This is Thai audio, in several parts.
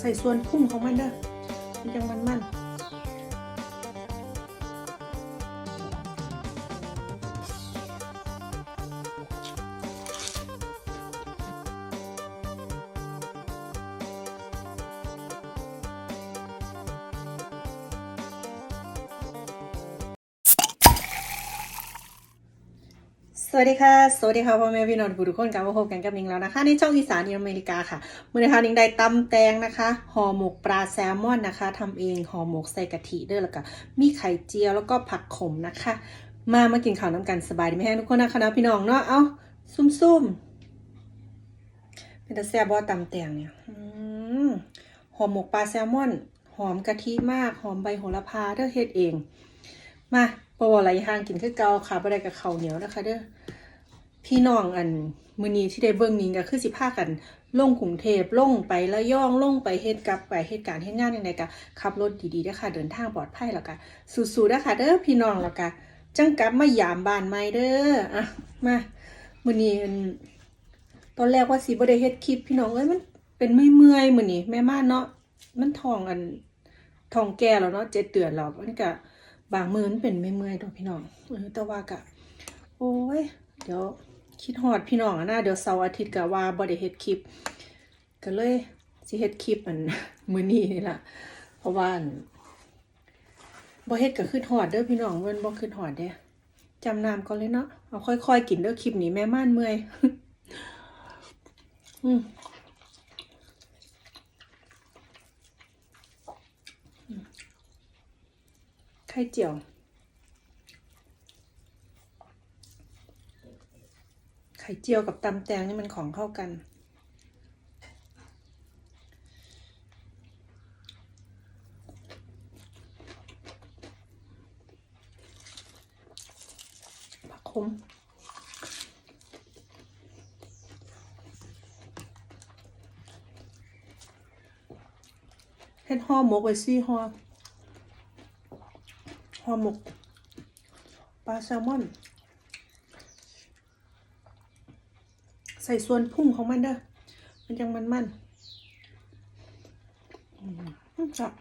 ใส่ส่วนพุ่งของมันเด้อมันจังมันมัน วัสดีค่ะ สวัสดีค่ะพ่อแม่พี่น้องทุกคนกลับมาพบกันกับนิงแล้วนะคะ ในช่องอีสานอเมริกาค่ะมื่อนี้ค่ะนิงได้ตำแตงนะคะห่อหมกปลาแซลมอนนะคะทำเองห่อหมกใส่กะทิด้วยแล้วก็มีไข่เจียวแล้วก็ผักขมนะคะ มามากินข้าวน้ำกันสบายดีไหมฮะทุกคนนะคะนะพี่น้องเนาะเอาซุ่มๆเป็นตาแซบบอตำแตงเนี่ยอืมห่อหมกปลาแซลมอน หอมกะทิมากหอมใบโหระพาเด้อเฮ็ดเอง มาปวอะไรห่างกินคือเกาค่ะบ่ไดกับข้าวเหนียวนะคะเด้อ พี่น้องอันมือนี้ที่ได้เบิ่งนี้ก็คือสิพากันลงกรุงเทพลงไประยองลงไปเฮ็ดกับไปเหตุการณ์เฮ็ดงานยังไงก็ขับรถดีๆเด้อค่ะเดินทางปลอดภัยแล้วก็สู้ๆเด้อค่ะเด้อพี่น้องแล้วก็จังกลับมายามบ้านใหม่เด้ออะมามื้อนี้ตอนแรกว่าสิบ่ได้เฮ็ดคลิปพี่น้องเอ้ยมันเป็นไม่เมื่อยมื้อนี้แม่ม่านเนาะมันท้องอันท้องแก่แล้วเนาะเจ็ดเดือนแล้วมันก็บางมื้อมันเป็นไม่เมื่อยๆตัวพี่น้องเออแต่ว่าก็โอ้ยเดี๋ยว คิดฮอดพี่น้องอะนะเดี๋ยวเสาร์อาทิตย์ก็ว่าบ่ได้เฮ็ดคลิป ก็เลยสิเฮ็ดคลิปอันมื้อนี้นี่ล่ะเพราะว่าบ่เฮ็ดก็คือฮอดเด้อพี่น้องเพิ่นบ่คือฮอดเด้จำน้ำก่อนเลยเนาะเอาค่อยๆกินเด้อคลิปนี้แม่ม่านเมื่อยอืมอืมไข่เจียว ข่เจียวกับตำแตงนี่มันของเข้ากัน ผักขมเฮ็ดห่อหมกไว้ซี่ห่อห่อหมกปลาแซลมอน ใส่ส่วนพุ่งของมันเด้อ มันจังมันมันอืมจับ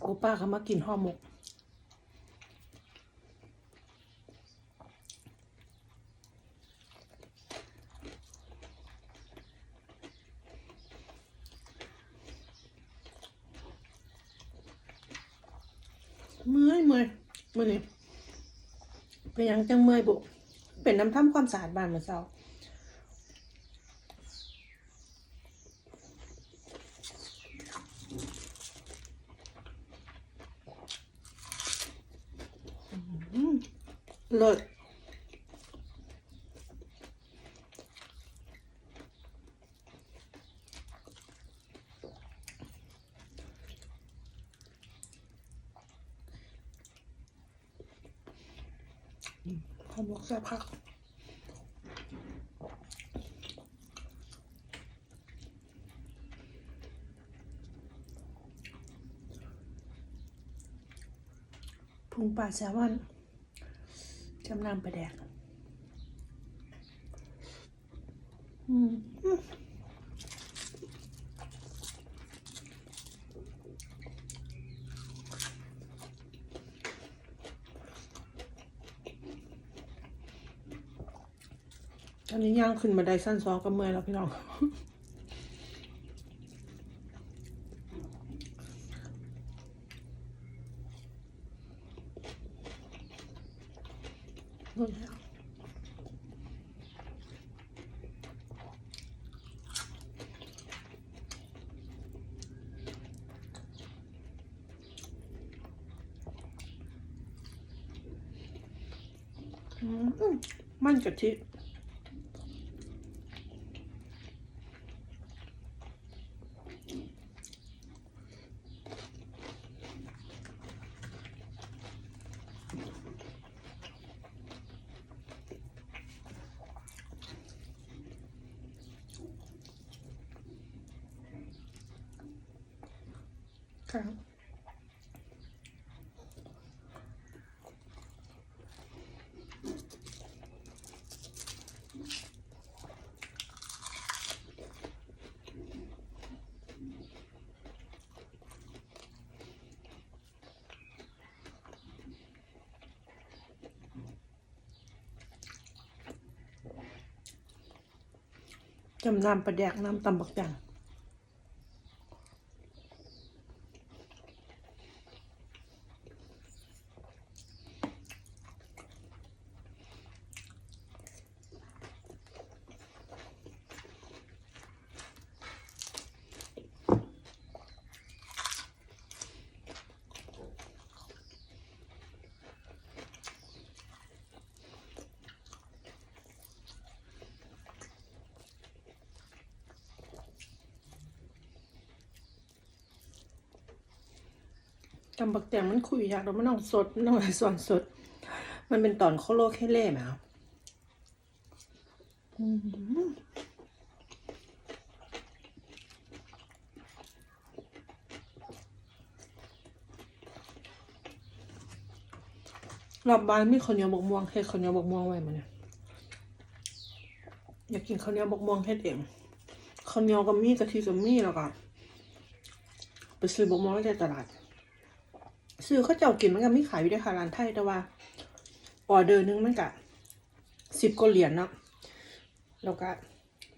โอป้าเขามากินห่อหมก เมื่อยเมื่อยมื่อนี้เป็นยังจังเมื่อยบุเป็นน้ำทำความสะอาดบ้านเมื่อเช้าอืมเลิศหอมหมกแซ่บคัก พุงปลาแซลมอนจำนำไปลาแดกอืมอืมอันนี้ย่างขึ้นมาได้สั้นซอก็เมื่อยแล้วพี่น้อง นู่นแล้วอืมมันกะทิ ครับจำนำปลาแดกน้ำตำบักจัง ตำบักแตงมันคุยยากเราไม่ต้องสดไม่ต้องอะไรส่วนสด มันเป็นตอนโคโลแค่เล่ไหมครับอืมรอบบ้านมีข้าวเหนียวบกม่วงเฮ็ดข้าวเหนียวบกม่วงไว้มาเนี่ยอยากกินข้าวเหนียวบกม่วงเฮ็ดเองข้าวเหนียวกับมีกะทิกับมีแล้วก็ไปซื้อบกม่วงในตลาด ซื้อข้าเจ้ากินมันก็ไม่ขายอยู่ด้วยค่ะร้านไทยแต่ว่าออเดอร์หนึงมันกะสิบกว่าเหรียญเนาะแล้วก็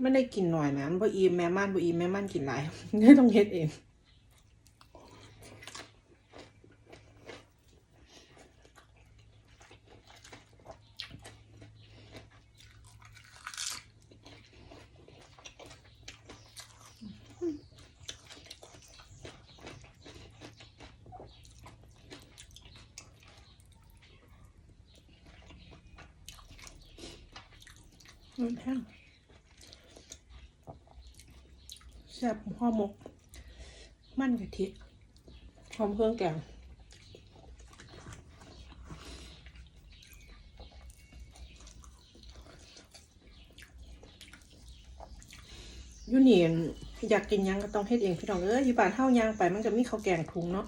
ไม่ได้กินหน่อยนะบ่อีแม่ม่านบ่อีแม่ม่านกินหลายไม่ต้องเฮ็ดเอง มันแห้งแซ่บห่อหมก มันกะทิหอมเครื่องแกงยูนี่อยากกินยังก็ต้องเฮ็ดเองพี่น้องเอ้ยอยู่บ้านเฮาย่างไปมันก็มีข้าวแกงถุงเนาะ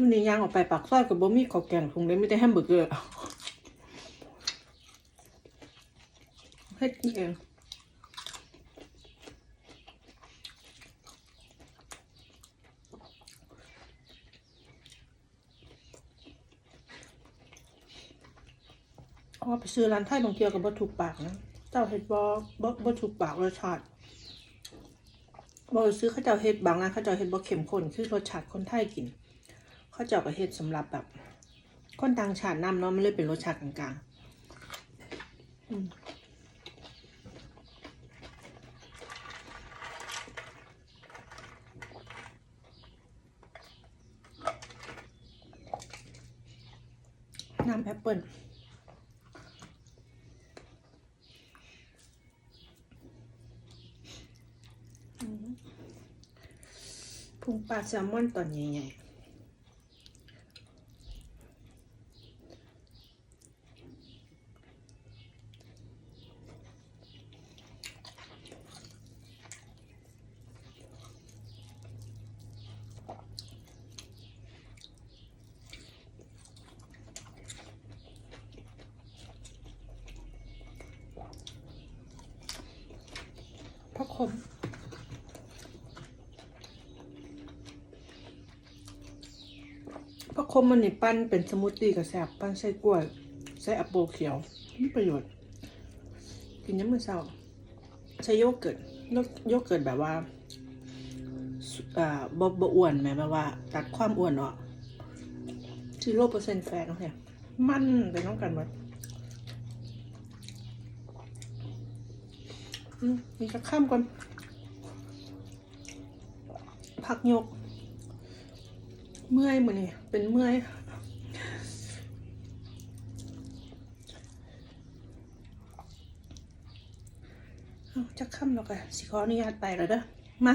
มันนี่ย่างออกไปปากซอยกับบ่มีข้าวแกงถุงเลยไม่ได้แฮมเบอร์เกอร์เฮ็ดกินเองเอไปซื้อร้านไทยบางเทียวกับบ่ถูกปากนะ เจ้าเฮ็ดบ่บ่บ่ถูกปากรสชาติบ่ซื้อเขาเจ้าเฮ็ดบางร้านเขาเจ้าเฮ็ดบ่เข้มข้นคือรสชาติคนไทยกิน ข้าเจาะประเทศสำหรับแบบ คนต่างชาตินำเนาะมันเลยเป็นรสชาติกลางๆอืมน้ำแอปเปิลพุงปลาแซลมอนตอนใหญ่ๆ พักคมพักคมมันนี่ปั้นเป็นสมูทตี้กับแซบปั้นใส่กล้วยใส่อัปโปเขียวมีประโยชน์ กินยามมื้อเช้าใช้โยเกิร์ตโยเกิร์ตแบบว่าอ่าบบ่อ้วนแหมแบบว่า ตัดความอ้วนออกซีโร่เปอร์เซ็นต์แฟตเนาะเนี่ยมันไปน้องกันหมด อืมมีจะข้ามก่อน ผักยก เมื่อยมือนี่เป็นเมื่อยจะข้ามแล้วกันสิขออนุญาตไปแล้วเด้อมา